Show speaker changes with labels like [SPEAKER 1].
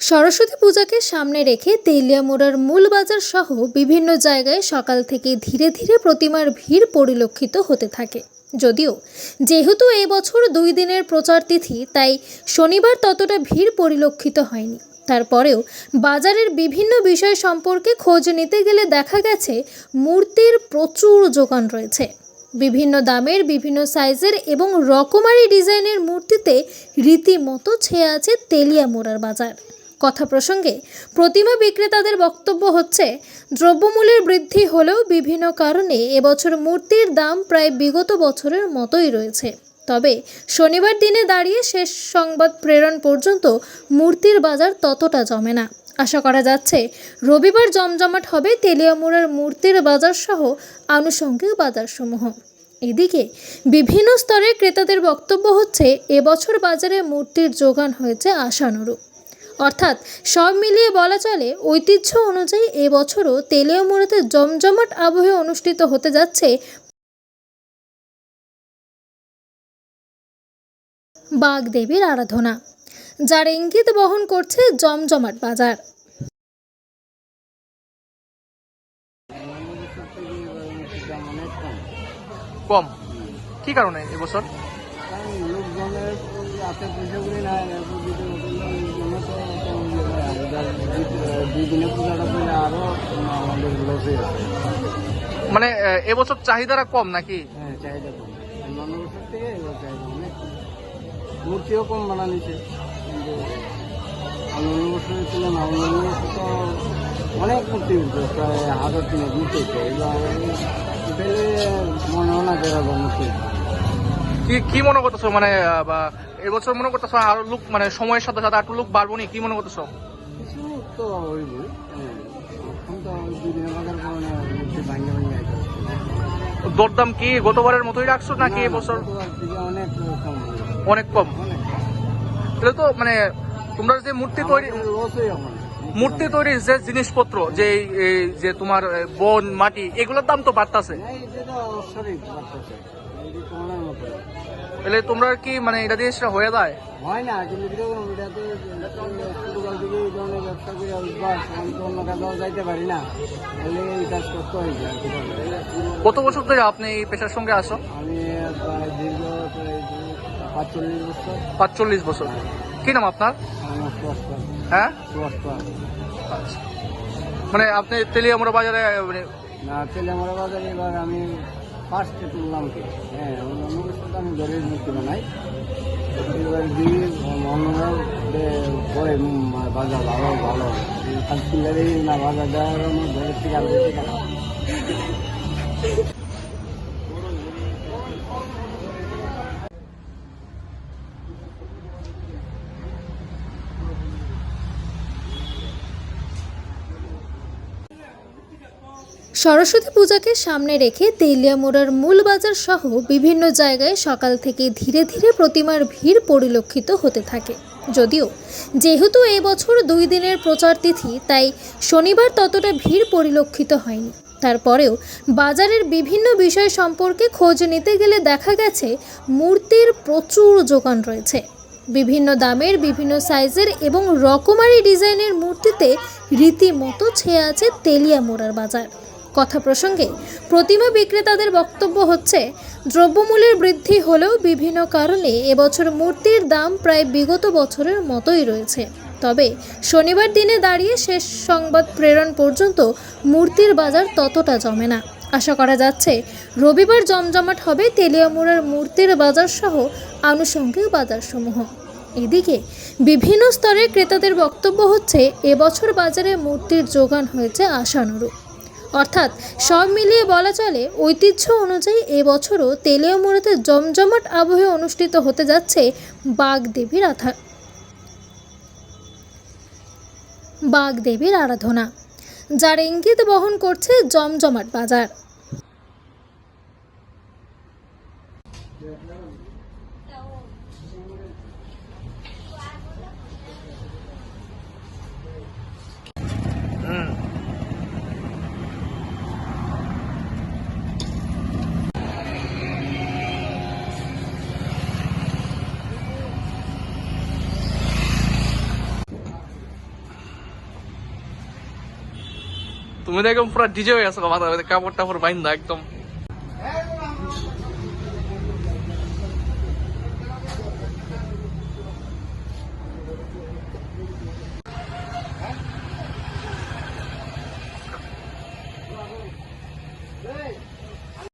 [SPEAKER 1] সরস্বতী পূজাকে সামনে রেখে তেলিয়ামুড়ার মূল বাজার সহ বিভিন্ন জায়গায় সকাল থেকে ধীরে ধীরে প্রতিমার ভিড় পরিলক্ষিত হতে থাকে। যদিও যেহেতু এই বছর দুই দিনের প্রচার তিথি, তাই শনিবার ততটা ভিড় পরিলক্ষিত হয়নি। তারপরেও বাজারের বিভিন্ন বিষয় সম্পর্কে খোঁজ নিতে গেলে দেখা গেছে, মূর্তির প্রচুর যোগান রয়েছে। বিভিন্ন দামের, বিভিন্ন সাইজের এবং রকমারি ডিজাইনের মূর্তিতে রীতিমতো ছেয়ে আছে তেলিয়ামোড়ার বাজার। কথা প্রসঙ্গে প্রতিমা বিক্রেতাদের বক্তব্য হচ্ছে, দ্রব্যমূল্যের বৃদ্ধি হলেও বিভিন্ন কারণে এবছর মূর্তির দাম প্রায় বিগত বছরের মতোই রয়েছে। তবে শনিবার দিনে দাঁড়িয়ে শেষ সংবাদ প্রেরণ পর্যন্ত মূর্তির বাজার ততটা জমে না। আশা করা যাচ্ছে, রবিবার জমজমাট হবে তেলিয়ামুড়ার মূর্তির বাজার সহ আনুষঙ্গিক বাজারসমূহ। এদিকে বিভিন্ন স্তরের ক্রেতাদের বক্তব্য হচ্ছে, এবছর বাজারে মূর্তির যোগান হয়েছে আশানুরূপ। অর্থাৎ সব মিলিয়ে বলা চলে ঐতিহ্য অনুযায়ী এবছরও তেলিয়ামুড়াতে জমজমাট আবহে অনুষ্ঠিত হতে যাচ্ছে। বাগদেবীর আরাধনা যার ইঙ্গিত বহন করছে জমজমাট বাজার।
[SPEAKER 2] কম। কি কারণে এবছর
[SPEAKER 3] লোকজনের হাতে এরপর দুই- দুই দিনে পূজাটা করলে আরও আমাদের লসে আছে
[SPEAKER 2] মানে এবছর চাহিদাটা কম নাকি?
[SPEAKER 3] হ্যাঁ চাহিদা কম। অন্যান্য বছর থেকে এবার চাহিদা অনেক মূর্তিও কম বানানিছে কিন্তু বছরের বছর তো অনেক মূর্তি উঠছে প্রায় হাজার তিনে মূর্তি উঠছে এবার পেলে মনে হয় না যে মূর্তি
[SPEAKER 2] কি কি মনে করতেছো? মানে এবছর মনে করতেছো আরও লোক মানে সময়ের সাথে সাথে আরও লোক বাড়বো নি? কি মনে করতেছো?
[SPEAKER 3] কিছু তো হ্যাঁ এখন তো কারণে মূর্তি ভাঙে ভাঙে আইতে
[SPEAKER 2] দরদাম কি গতবারের মতোই রাখছো নাকি এবছর?
[SPEAKER 3] অনেক কম
[SPEAKER 2] অনেক কম? তাহলে তো মানে তোমরা যে মূর্তি তৈরি মূর্তি তৈরির যে জিনিসপত্র যে যে তোমার বন মাটি এগুলোর দাম তো বাড়তাছে। তাহলে তোমরা কি মানে এটা দিয়ে সেটা হয়ে যায়?
[SPEAKER 3] হয় না কিন্তু কীরকম এটা ছোটকাল থেকে এই ধরনের ব্যবসা করে অভ্যাস আমি তো অন্য কাজেও যাইতে পারি না। তাহলে এই কাজ করতে।
[SPEAKER 2] কত বছর ধরে আপনি এই পেশার সঙ্গে আসো
[SPEAKER 3] আমি প্রায় দীর্ঘ পাঁচচল্লিশ বছর।
[SPEAKER 2] পাঁচচল্লিশ বছর। কি নাম আপনার? হ্যাঁ। মানে আপনি তেলিয়ামুড়া বাজারে মানে
[SPEAKER 3] না তেলে আমার বাজারে এবার আমি ফার্স্টে তুললাম কে? হ্যাঁ অন্য বছর আমি ঘরের মুক্তি বানাই দিয়ে পরে বাজার ভালো ভালো। না বাজার দেওয়ার আমার ঘরের থেকে আর বেশি
[SPEAKER 1] সরস্বতী পূজাকে সামনে রেখে তেলিয়ামুড়ার মূল বাজার সহ বিভিন্ন জায়গায় সকাল থেকে ধীরে ধীরে প্রতিমার ভিড় পরিলক্ষিত হতে থাকে। যদিও যেহেতু এবছর দুই দিনের প্রচার তিথি, তাই শনিবার ততটা ভিড় পরিলক্ষিত হয়নি। তারপরেও বাজারের বিভিন্ন বিষয় সম্পর্কে খোঁজ নিতে গেলে দেখা গেছে, মূর্তির প্রচুর যোগান রয়েছে। বিভিন্ন দামের, বিভিন্ন সাইজের এবং রকমারি ডিজাইনের মূর্তিতে রীতিমতো ছেয়ে আছে তেলিয়ামোড়ার বাজার। কথা প্রসঙ্গে প্রতিমা বিক্রেতাদের বক্তব্য হচ্ছে, দ্রব্যমূল্যের বৃদ্ধি হলেও বিভিন্ন কারণে এবছর মূর্তির দাম প্রায় বিগত বছরের মতোই রয়েছে। তবে শনিবার দিনে দাঁড়িয়ে শেষ সংবাদ প্রেরণ পর্যন্ত মূর্তির বাজার ততটা জমে না। আশা করা যাচ্ছে, রবিবার জমজমাট হবে তেলিয়ামুড়ার মূর্তির বাজার সহ আনুষঙ্গিক বাজারসমূহ। এদিকে বিভিন্ন স্তরে ক্রেতাদের বক্তব্য হচ্ছে, এবছর বাজারে মূর্তির যোগান হয়েছে আশানুরূপ। অর্থাৎ সব মিলিয়ে বলা চলে, ঐতিহ্য অনুযায়ী এবছরও তেলেও তেলিয়ামুড়াতে জমজমাট আবহে অনুষ্ঠিত হতে যাচ্ছে বাগদেবীর আথা বাগদেবীর আরাধনা, যার ইঙ্গিত বহন করছে জমজমাট বাজার।
[SPEAKER 2] তুমি একদম পুরো ডিজে হয়ে আছো কথা কাপড় টাপড় বাইন্দা একদম।